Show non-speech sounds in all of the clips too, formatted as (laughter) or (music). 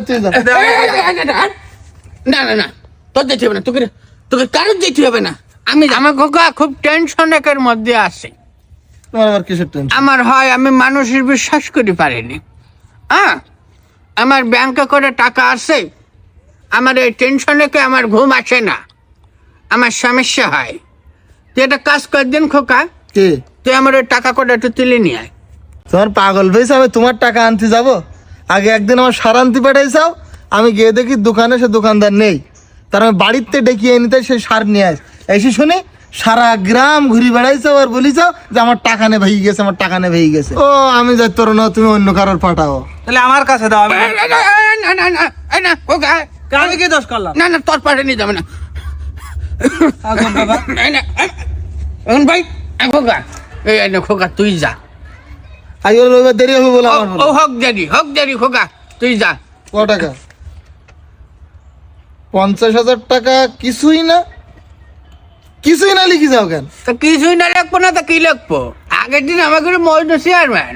এই তুই যা। না না না তোর যেতে হবে না তোকে তোকে কারোর যেতে হবে না। আমি আমার খোকা খুব টেনশন একের মধ্যে আছে। তোমার আবার কিসের টেনশন আমার হয় আমি মানুষের বিশ্বাস করি পারিনি। হ্যাঁ? আমার ব্যাংকে করে টাকা আছে। আমার এই টেনশনে আমার ঘুম আসে না? আমার সমস্যা হয়। তুই একটা কাজ কর দিন খোকা। কে? তুই আমার ওই টাকা করে একটু তুলে নিয়ে আয়। তোমার পাগল আমি তোমার টাকা আনতে যাব? আগে একদিন আমার সারান্তি পাঠাইছাও আমি গিয়ে দেখি দোকানে সে দোকানদার নেই। তার আমি বাড়িতে ডেকিয়ে নিতে সে সার নিয়ে আস এসে শুনি সারা গ্রাম ঘুরি বেড়াইছো আর বলিছ যে আমার টাকা নে ভেঙে গেছে আমার টাকা নে ভেঙে গেছে। ও আমি যাই তোর না তুমি অন্য কারোর পাঠাও। তাহলে আমার কাছে দাও আমি এই, এই, এই, না না না এই না খোকা আমি কি দোষ করলাম? না না তোর পাশে নিয়ে যাবে না। আগম বাবা। এই না, এখন ভাই খোকা এই খোকা তুই যা। ওর রবিবার দেরি হবে বলে ও আমার ও হক দেরি হক দেরি খোকা তুই যা। ক টাকা? পঞ্চাশ হাজার টাকা কিছুই না? কিছুই না লিখি যাও কেন? তো কিছুই না লিখব না তো কি লিখব? আগের দিন আমাকে মজনু চেয়ারম্যান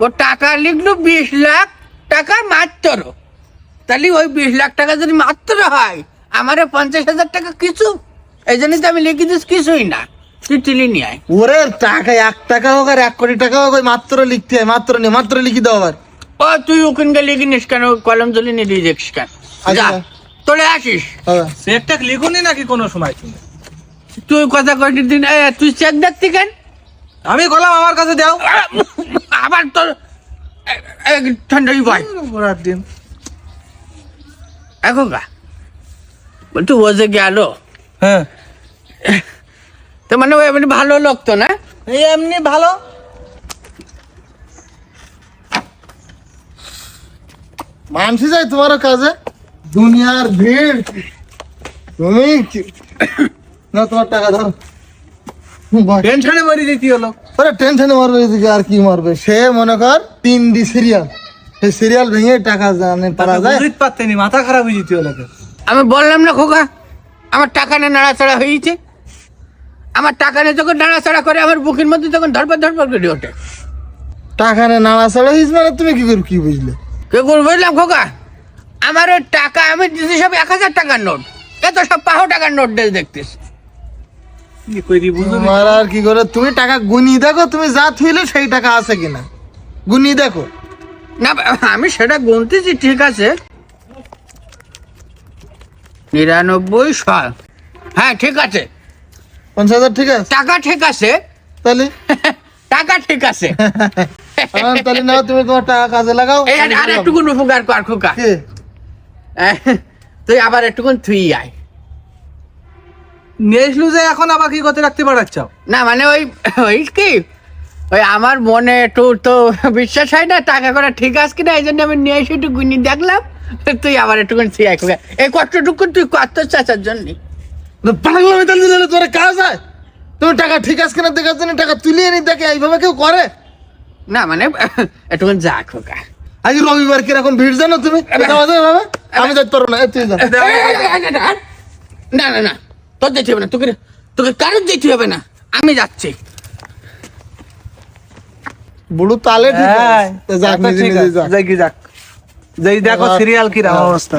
ও টাকা লিখলো বিশ লাখ টাকা মাত্র। তাহলে ওই বিশ লাখ টাকা যদি মাত্র হয় আমার পঞ্চাশ হাজার টাকা কিছু? এই জন্যই তো আমি লিখে দিস কিছুই না। তুই তুলি নিয়ে আয়? ওরে টাকা এক টাকা হোক আর এক কোটি টাকা হোক ওই মাত্র লিখতে হয় মাত্র নিয়ে মাত্র লিখি দাও আবার। ও তুই ওখানকে লিখে নিস কেন? কলম তুলি নিয়ে দিয়ে দেখিস কেন? যা আচ্ছা। তোলে আসিস। হ্যাঁ। চেকটা লিখুনি নাকি কোনো সময়? তুই কথা কয়টি দিন এ, তুই চেক দেখতি কেন? আমি গেলাম আমার কাছে দাও। আবার তোর ঠান্ডাই ভয় ঘোরার দিন। এখন গা। বলতো ও যে গেল হ্যাঁ। তো মানে ও এমনি ভালো লোক তো না? এই এমনি ভালো। মানসি যাই তোমার কাজে। দুনিয়ার ভিড়। তুমি না তোমার টাকা ধরো। টেনশনে মরে যেতে হলো ওরে টেনশনে মারবে এদিকে আর কি মারবে? সে মনে কর তিন ডি সিরিয়াল। সেই সিরিয়াল ভেঙে টাকা জানে পারা যায়। বুঝতে পারতেনি মাথা খারাপ হয়ে যেতে হলো আমি বললাম না খোকা আমার টাকা নিয়ে নাড়াচাড়া হয়েছে। আমার টাকা নিয়ে যখন নাড়াচাড়া করে আমার বুকের মধ্যে তখন ধরপর ধরপর করে ওঠে। টাকা নে নাড়া ছাড়া হিস মানে তুমি কি করবে কি বুঝলে? কে করে বুঝলাম খোকা? আমার ওই টাকা আমি দিচ্ছি সব এক হাজার টাকার নোট। এত সব পাঁচশো টাকার নোট দিয়ে দেখতিস তোমার আর কি করে তুমি টাকা গুনি দেখো তুমি যা থুইলে সেই টাকা আছে কিনা। গুনি দেখো। না আমি সেটা গুনতেছি ঠিক আছে। নিরানব্বই সাল। হ্যাঁ ঠিক আছে। পঞ্চাশ হাজার ঠিক আছে। টাকা ঠিক আছে। তাহলে? (laughs) টাকা ঠিক আছে। তাহলে নাও তুমি তোমার টাকা কাজে লাগাও। আর- একটুকুন উপকার কর খোকা। তুই আবার একটুকুন থুই আয়। নিয়ে এসলু যে এখন আবার কি করতে রাখতে পারাচ্ছাও না মানে ওই ওই কি? ওই আমার মনে একটু তো বিশ্বাস হয় না টাকা করা ঠিক আছে কিনা এই জন্য আমি নিয়ে এসে একটু গুনি দেখলাম। তুই আবার একটুকুন থুই আয় খোকা। এই কষ্টটুকু তুই কত চাচার জন্য। পাগল আমি তাহলে দিলে তোর কাজ হয়। তুমি টাকা ঠিক আছে কিনা দেখার জন্য টাকা তুলিয়ে নি দেখে এইভাবে কেউ করে? না মানে একটুকুন যা খোকা আজ রবিবার কীরকম ভিড় জানো তুমি? আমি যাই তোর না তুই না না না তোর যেতে হবে না তোকে তোকে কারোর যেতে হবে না আমি যাচ্ছি। বুড়ো তালে ঠিক হ্যাঁ আছে যাক। ঠিক যাক। যাই দেখো সিরিয়াল কি হ্যাঁ। অবস্থা।